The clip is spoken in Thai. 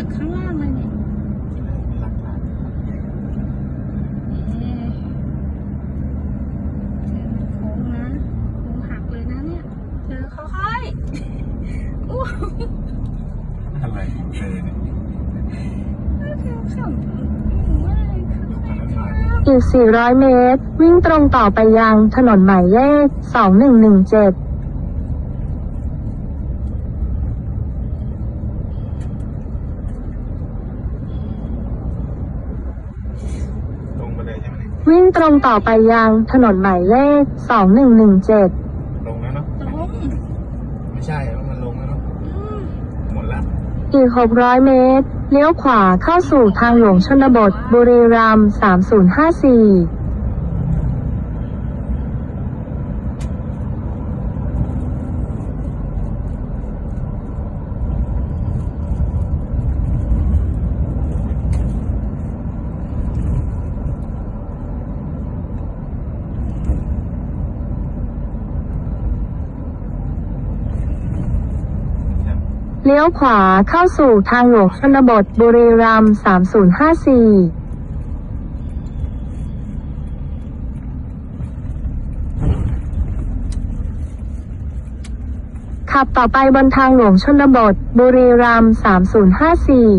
ึงข้างล่างเลยเนี่ยเอ๊ะเธอโค้งนะโค้งหักเลยนะเนี่ยเธอค่อยๆอะไรเธยอีก 400 เมตร วิ่งตรงต่อไปยังถนนหมายเลข 2117 วิ่งตรงต่อไปยังถนนหมายเลข 2117 ลงแล้วเนาะ ตรงไม่ใช่ว่ามันลงแล้วเนาะ อืมหมดละ อีก 600 เมตร เลี้ยวขวาเข้าสู่ทางหลวงชนบท บุรีรัมย์3054 เลี้ยวขวาเข้าสู่ทางหลวงชนบทบุรีรัมย์3054ขับต่อไปบนทางหลวงชนบท บุรีรัมย์3054